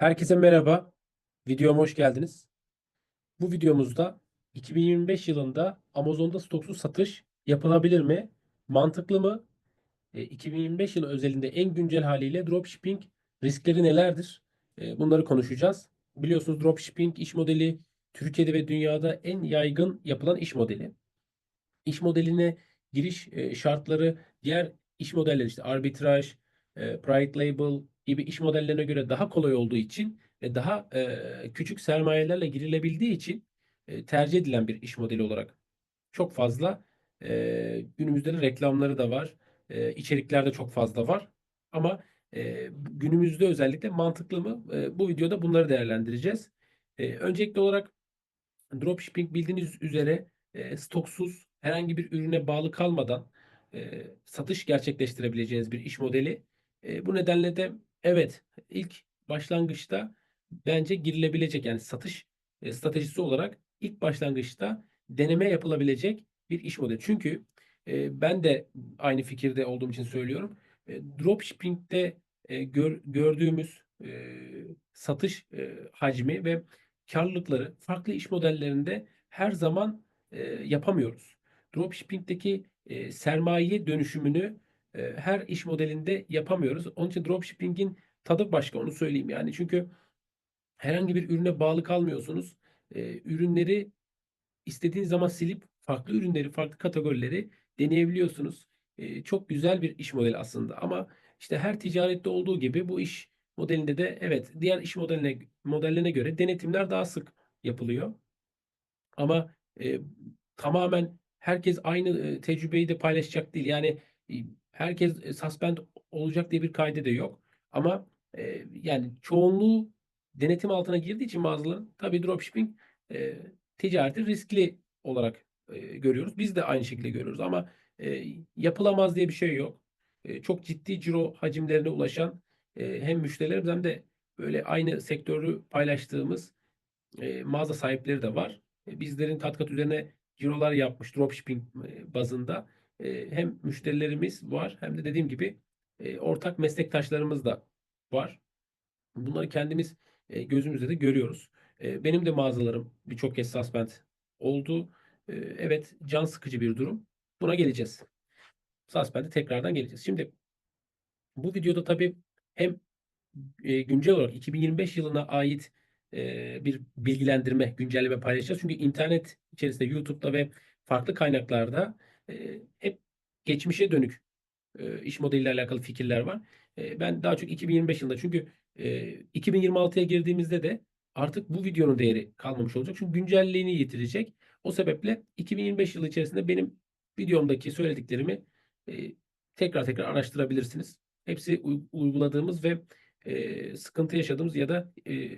Herkese merhaba. Videoma hoş geldiniz. Bu videomuzda 2025 yılında Amazon'da stoksuz satış yapılabilir mi? Mantıklı mı? E, 2025 yılı özelinde en güncel haliyle dropshipping riskleri nelerdir? E, bunları konuşacağız. Biliyorsunuz dropshipping iş modeli Türkiye'de ve dünyada en yaygın yapılan iş modeli. İş modeline giriş e, şartları diğer iş modelleri işte arbitraj, e, private label gibi iş modellerine göre daha kolay olduğu için ve daha e, küçük sermayelerle girilebildiği için e, tercih edilen bir iş modeli olarak çok fazla e, günümüzde de reklamları da var. E, içerikler de çok fazla var. Ama e, günümüzde özellikle mantıklı mı? E, bu videoda bunları değerlendireceğiz. E, öncelikli olarak dropshipping bildiğiniz üzere e, stoksuz herhangi bir ürüne bağlı kalmadan e, satış gerçekleştirebileceğiniz bir iş modeli. E, bu nedenle de evet ilk başlangıçta bence girilebilecek yani satış e, stratejisi olarak ilk başlangıçta deneme yapılabilecek bir iş modeli. Çünkü e, ben de aynı fikirde olduğum için söylüyorum. E, dropshipping'de e, gör, gördüğümüz e, satış e, hacmi ve karlılıkları farklı iş modellerinde her zaman e, yapamıyoruz. Dropshipping'deki e, sermaye dönüşümünü e, her iş modelinde yapamıyoruz. Onun için dropshipping'in tadı başka onu söyleyeyim yani. Çünkü herhangi bir ürüne bağlı kalmıyorsunuz. E, ürünleri istediğiniz zaman silip farklı ürünleri, farklı kategorileri deneyebiliyorsunuz. E, çok güzel bir iş modeli aslında ama işte her ticarette olduğu gibi bu iş modelinde de evet diğer iş modeline modellerine göre denetimler daha sık yapılıyor. Ama e, tamamen herkes aynı e, tecrübeyi de paylaşacak değil. Yani e, herkes e, suspend olacak diye bir kaydı da yok. Ama e, yani çoğunluğu denetim altına girdiği için mağazaların tabii dropshipping e, ticareti riskli olarak e, görüyoruz. Biz de aynı şekilde görüyoruz ama e, yapılamaz diye bir şey yok. E, çok ciddi ciro hacimlerine ulaşan e, hem müşterilerimiz hem de böyle aynı sektörü paylaştığımız e, mağaza sahipleri de var. E, bizlerin kat kat üzerine cirolar yapmış dropshipping e, bazında. E, hem müşterilerimiz var hem de dediğim gibi e, ortak meslektaşlarımız da var. Bunları kendimiz e, gözümüzde de görüyoruz. E, benim de mağazalarım birçok kez suspend oldu. Evet can sıkıcı bir durum. Buna geleceğiz. Suspend'e tekrardan geleceğiz. Şimdi bu videoda tabii hem güncel olarak 2025 yılına ait bir bilgilendirme, güncelleme paylaşacağız. Çünkü internet içerisinde YouTube'da ve farklı kaynaklarda hep geçmişe dönük iş modeliyle alakalı fikirler var. Ben daha çok 2025 yılında çünkü e, 2026'ya girdiğimizde de artık bu videonun değeri kalmamış olacak. Çünkü güncelliğini yitirecek. O sebeple 2025 yılı içerisinde benim videomdaki söylediklerimi tekrar tekrar araştırabilirsiniz. Hepsi uy- uyguladığımız ve sıkıntı yaşadığımız ya da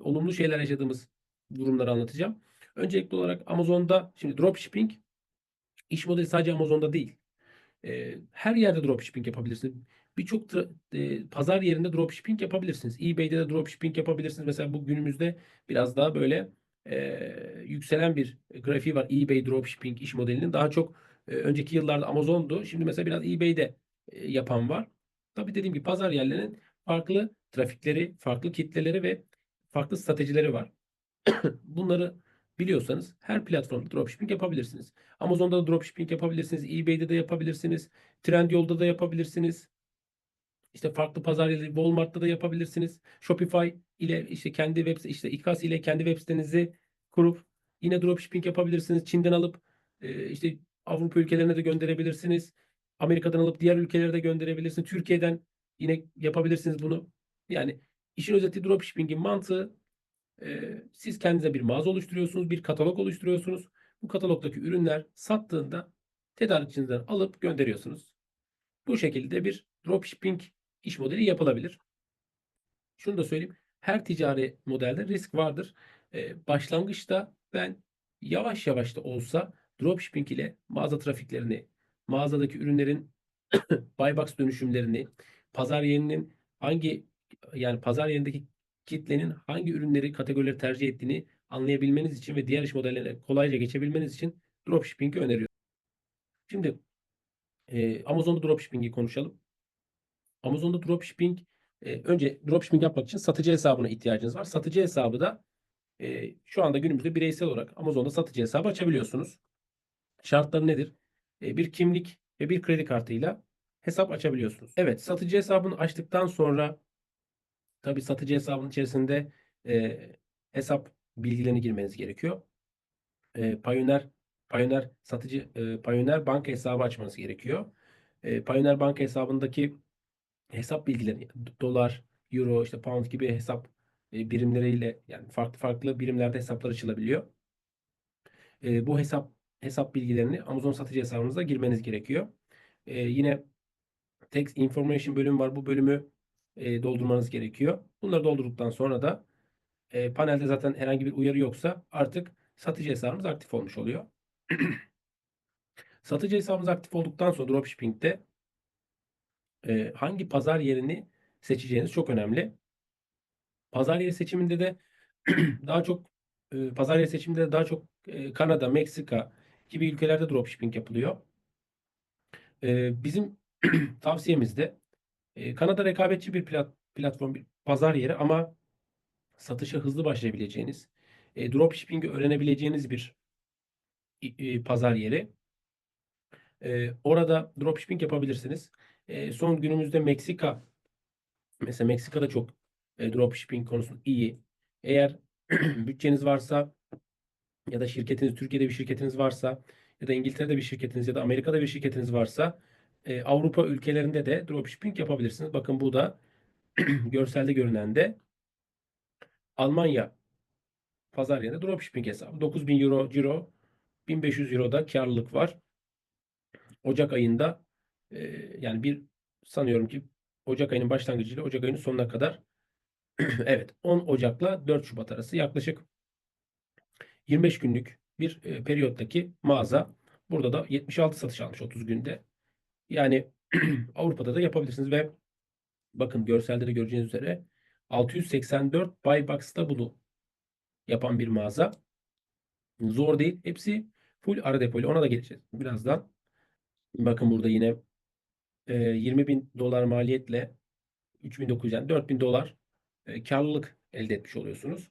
olumlu şeyler yaşadığımız durumları anlatacağım. Öncelikli olarak Amazon'da şimdi dropshipping iş modeli sadece Amazon'da değil. E, her yerde dropshipping yapabilirsiniz. Birçok e, pazar yerinde dropshipping yapabilirsiniz. eBay'de de dropshipping yapabilirsiniz. Mesela bu günümüzde biraz daha böyle e, yükselen bir grafiği var. eBay dropshipping iş modelinin daha çok e, önceki yıllarda Amazon'du. Şimdi mesela biraz eBay'de e, yapan var. Tabii dediğim gibi pazar yerlerinin farklı trafikleri, farklı kitleleri ve farklı stratejileri var. Bunları biliyorsanız her platformda dropshipping yapabilirsiniz. Amazon'da da dropshipping yapabilirsiniz. eBay'de de yapabilirsiniz. Trendyol'da da yapabilirsiniz. İşte farklı pazar yerleri Walmart'ta da yapabilirsiniz. Shopify ile işte kendi web işte İKAS ile kendi web sitenizi kurup yine dropshipping yapabilirsiniz. Çin'den alıp e, işte Avrupa ülkelerine de gönderebilirsiniz. Amerika'dan alıp diğer ülkelere de gönderebilirsiniz. Türkiye'den yine yapabilirsiniz bunu. Yani işin özeti dropshipping'in mantığı siz kendinize bir mağaza oluşturuyorsunuz, bir katalog oluşturuyorsunuz. Bu katalogdaki ürünler sattığında tedarikçinizden alıp gönderiyorsunuz. Bu şekilde bir dropshipping iş modeli yapılabilir. Şunu da söyleyeyim. Her ticari modelde risk vardır. Başlangıçta ben yavaş yavaş da olsa dropshipping ile mağaza trafiklerini, mağazadaki ürünlerin buy box dönüşümlerini, pazar yerinin hangi yani pazar yerindeki kitlenin hangi ürünleri, kategorileri tercih ettiğini anlayabilmeniz için ve diğer iş modellerine kolayca geçebilmeniz için dropshipping'i öneriyorum. Şimdi e, Amazon'da dropshipping'i konuşalım. Amazon'da dropshipping e, önce dropshipping yapmak için satıcı hesabına ihtiyacınız var. Satıcı hesabı da e, şu anda günümüzde bireysel olarak Amazon'da satıcı hesabı açabiliyorsunuz. Şartları nedir? E, bir kimlik ve bir kredi kartıyla hesap açabiliyorsunuz. Evet, satıcı hesabını açtıktan sonra tabii satıcı hesabının içerisinde e, hesap bilgilerini girmeniz gerekiyor. E, Payoneer Payoneer satıcı e, Payoneer banka hesabı açmanız gerekiyor. E, Payoneer banka hesabındaki hesap bilgileri dolar, euro, işte pound gibi hesap e, birimleriyle yani farklı farklı birimlerde hesaplar açılabiliyor. E, bu hesap hesap bilgilerini Amazon satıcı hesabınıza girmeniz gerekiyor. E, yine text information bölümü var. Bu bölümü e, doldurmanız gerekiyor. Bunları doldurduktan sonra da e, panelde zaten herhangi bir uyarı yoksa artık satıcı hesabımız aktif olmuş oluyor. satıcı hesabımız aktif olduktan sonra dropshipping'de e, hangi pazar yerini seçeceğiniz çok önemli. Pazar yeri seçiminde de daha çok e, pazar yeri seçiminde de daha çok e, Kanada, Meksika gibi ülkelerde dropshipping yapılıyor. E, bizim tavsiyemiz de e, Kanada rekabetçi bir plat, platform, bir pazar yeri ama satışa hızlı başlayabileceğiniz, e, dropshipping'i öğrenebileceğiniz bir e, pazar yeri. E, orada dropshipping yapabilirsiniz. E, son günümüzde Meksika mesela Meksika'da çok e, dropshipping konusunda iyi. Eğer bütçeniz varsa ya da şirketiniz Türkiye'de bir şirketiniz varsa ya da İngiltere'de bir şirketiniz ya da Amerika'da bir şirketiniz varsa e, Avrupa ülkelerinde de dropshipping yapabilirsiniz. Bakın bu da görselde görünen de Almanya pazar yerinde dropshipping hesabı. 9000 euro ciro 1500 euroda karlılık var. Ocak ayında e, yani bir sanıyorum ki Ocak ayının başlangıcıyla Ocak ayının sonuna kadar evet 10 Ocak'la 4 Şubat arası yaklaşık 25 günlük bir e, periyottaki mağaza. Burada da 76 satış almış 30 günde. Yani Avrupa'da da yapabilirsiniz ve bakın görselde de göreceğiniz üzere 684 buy box'ta bunu yapan bir mağaza. Zor değil. Hepsi full ara depoyla. Ona da geleceğiz birazdan. Bakın burada yine e, 20 bin dolar maliyetle 3900 yani 4000 dolar e, karlılık elde etmiş oluyorsunuz.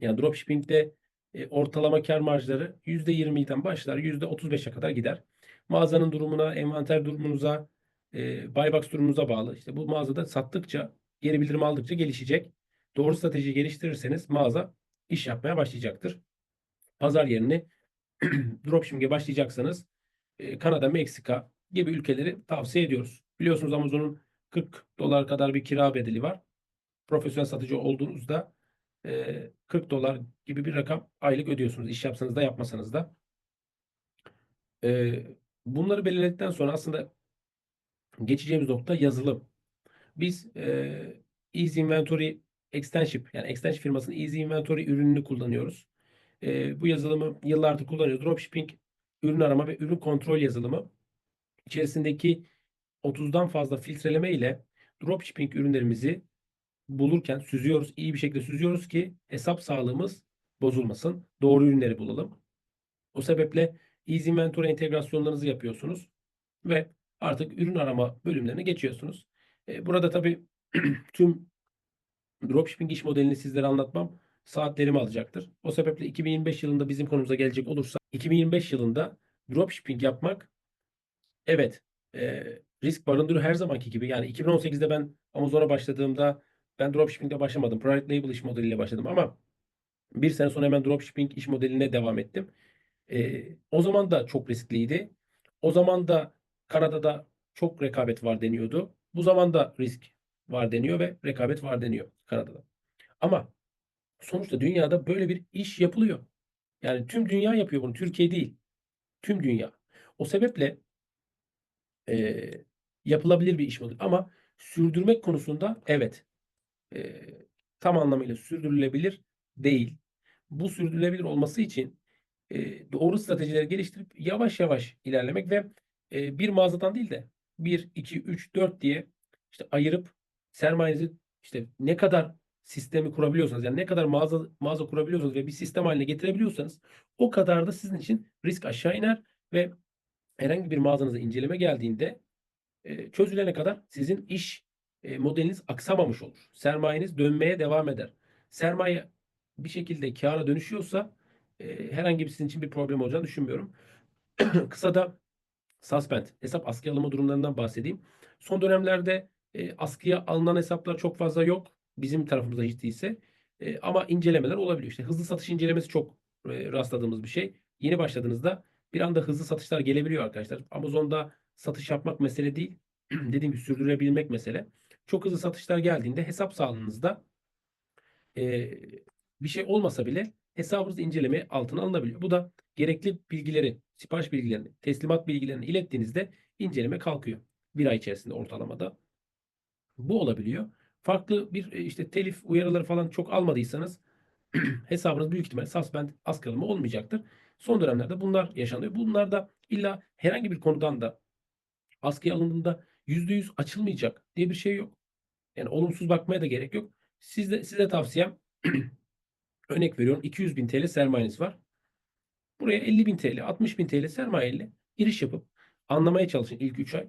Yani dropshipping'de e, ortalama kar marjları %20'den başlar %35'e kadar gider. Mağazanın durumuna, envanter durumunuza, e, buybox durumunuza bağlı. İşte bu mağazada sattıkça, geri bildirim aldıkça gelişecek. Doğru strateji geliştirirseniz mağaza iş yapmaya başlayacaktır. Pazar yerini dropshipping'e başlayacaksanız e, Kanada, Meksika gibi ülkeleri tavsiye ediyoruz. Biliyorsunuz Amazon'un 40 dolar kadar bir kira bedeli var. Profesyonel satıcı olduğunuzda 40 dolar gibi bir rakam aylık ödüyorsunuz. İş yapsanız da yapmasanız da. Bunları belirledikten sonra aslında geçeceğimiz nokta yazılım. Biz Easy Inventory Extenship yani Extension firmasının Easy Inventory ürününü kullanıyoruz. Bu yazılımı yıllardır kullanıyoruz. Dropshipping ürün arama ve ürün kontrol yazılımı içerisindeki 30'dan fazla filtreleme ile dropshipping ürünlerimizi bulurken süzüyoruz. iyi bir şekilde süzüyoruz ki hesap sağlığımız bozulmasın. Doğru ürünleri bulalım. O sebeple Easy Inventory entegrasyonlarınızı yapıyorsunuz ve artık ürün arama bölümlerine geçiyorsunuz. E, burada tabii tüm dropshipping iş modelini sizlere anlatmam saatlerimi alacaktır. O sebeple 2025 yılında bizim konumuza gelecek olursa 2025 yılında dropshipping yapmak evet e, risk barındırıyor her zamanki gibi. Yani 2018'de ben Amazon'a başladığımda ben dropshipping'de başlamadım. Private label iş modeliyle başladım ama bir sene sonra hemen dropshipping iş modeline devam ettim. O zaman da çok riskliydi. O zaman da Kanada'da çok rekabet var deniyordu. Bu zaman da risk var deniyor ve rekabet var deniyor Kanada'da. Ama sonuçta dünyada böyle bir iş yapılıyor. Yani tüm dünya yapıyor bunu. Türkiye değil. Tüm dünya. O sebeple e, yapılabilir bir iş modeli. Ama sürdürmek konusunda evet e, tam anlamıyla sürdürülebilir değil. Bu sürdürülebilir olması için e, doğru stratejileri geliştirip yavaş yavaş ilerlemek ve e, bir mağazadan değil de 1, 2, 3, 4 diye işte ayırıp sermayenizi işte ne kadar sistemi kurabiliyorsanız yani ne kadar mağaza mağaza kurabiliyorsanız ve bir sistem haline getirebiliyorsanız o kadar da sizin için risk aşağı iner ve herhangi bir mağazanıza inceleme geldiğinde e, çözülene kadar sizin iş e, modeliniz aksamamış olur. Sermayeniz dönmeye devam eder. Sermaye bir şekilde kâra dönüşüyorsa e, herhangi bir sizin için bir problem olacağını düşünmüyorum. Kısada suspend, hesap askıya alınma durumlarından bahsedeyim. Son dönemlerde e, askıya alınan hesaplar çok fazla yok. Bizim tarafımızda hiç değilse. E, ama incelemeler olabiliyor. İşte hızlı satış incelemesi çok e, rastladığımız bir şey. Yeni başladığınızda bir anda hızlı satışlar gelebiliyor arkadaşlar. Amazon'da satış yapmak mesele değil. Dediğim gibi sürdürebilmek mesele. Çok hızlı satışlar geldiğinde hesap sağlığınızda e, bir şey olmasa bile hesabınız inceleme altına alınabiliyor. Bu da gerekli bilgileri, sipariş bilgilerini, teslimat bilgilerini ilettiğinizde inceleme kalkıyor. Bir ay içerisinde ortalamada. Bu olabiliyor. Farklı bir e, işte telif uyarıları falan çok almadıysanız hesabınız büyük ihtimal suspend askı alımı olmayacaktır. Son dönemlerde bunlar yaşanıyor. Bunlar da illa herhangi bir konudan da askıya alındığında %100 açılmayacak diye bir şey yok. Yani olumsuz bakmaya da gerek yok. Sizde, size tavsiyem örnek veriyorum 200 bin TL sermayeniz var. Buraya 50 bin TL, 60 bin TL sermayeyle giriş yapıp anlamaya çalışın ilk 3 ay.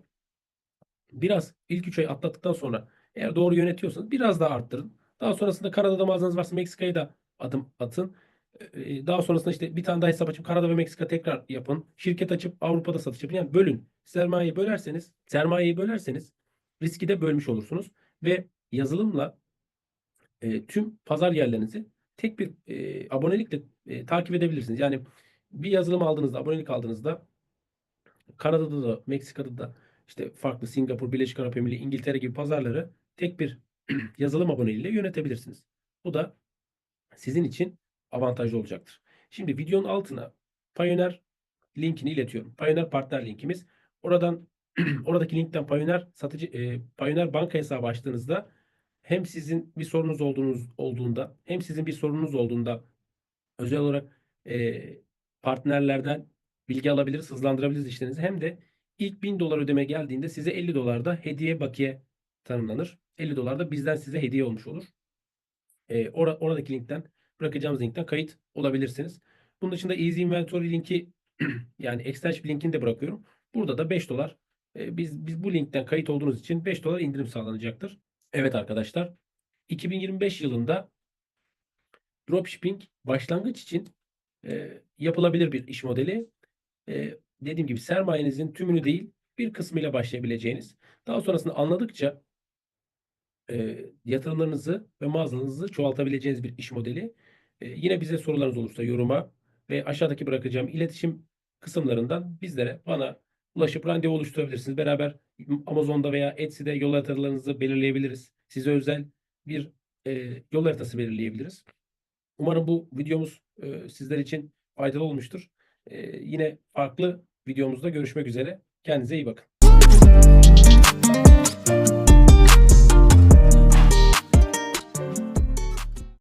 Biraz ilk 3 ay atlattıktan sonra eğer doğru yönetiyorsanız biraz daha arttırın. Daha sonrasında Kanada'da mağazanız varsa Meksika'ya da adım atın. Ee, Daha sonrasında işte bir tane daha hesap açıp Kanada ve Meksika tekrar yapın. Şirket açıp Avrupa'da satış yapın. Yani bölün. Sermayeyi bölerseniz, sermayeyi bölerseniz riski de bölmüş olursunuz. Ve yazılımla e, tüm pazar yerlerinizi tek bir e, abonelikle e, takip edebilirsiniz. Yani bir yazılım aldığınızda, abonelik aldığınızda Kanada'da da, Meksika'da da işte farklı Singapur, Birleşik Arap Emirlikleri, İngiltere gibi pazarları tek bir yazılım aboneliğiyle yönetebilirsiniz. Bu da sizin için avantajlı olacaktır. Şimdi videonun altına Payoneer linkini iletiyorum. Payoneer partner linkimiz. Oradan oradaki linkten Payoneer satıcı e, Payoneer banka hesabı açtığınızda hem sizin bir sorunuz olduğunuz olduğunda hem sizin bir sorunuz olduğunda özel olarak e, partnerlerden bilgi alabiliriz, hızlandırabiliriz işlerinizi. Hem de ilk 1000 dolar ödeme geldiğinde size 50 dolar da hediye bakiye tanımlanır. 50 dolar da bizden size hediye olmuş olur. E, ora- oradaki linkten bırakacağımız linkten kayıt olabilirsiniz. Bunun dışında Easy Inventory linki yani Exchange linkini de bırakıyorum. Burada da 5 dolar e, biz biz bu linkten kayıt olduğunuz için 5 dolar indirim sağlanacaktır. Evet arkadaşlar 2025 yılında dropshipping başlangıç için e, yapılabilir bir iş modeli. E, dediğim gibi sermayenizin tümünü değil bir kısmıyla başlayabileceğiniz. Daha sonrasında anladıkça e, yatırımlarınızı ve mağazanızı çoğaltabileceğiniz bir iş modeli. E, yine bize sorularınız olursa yoruma ve aşağıdaki bırakacağım iletişim kısımlarından bizlere bana ulaşıp randevu oluşturabilirsiniz. Beraber Amazon'da veya Etsy'de yol haritalarınızı belirleyebiliriz. Size özel bir e, yol haritası belirleyebiliriz. Umarım bu videomuz e, sizler için faydalı olmuştur. E, yine farklı videomuzda görüşmek üzere. Kendinize iyi bakın.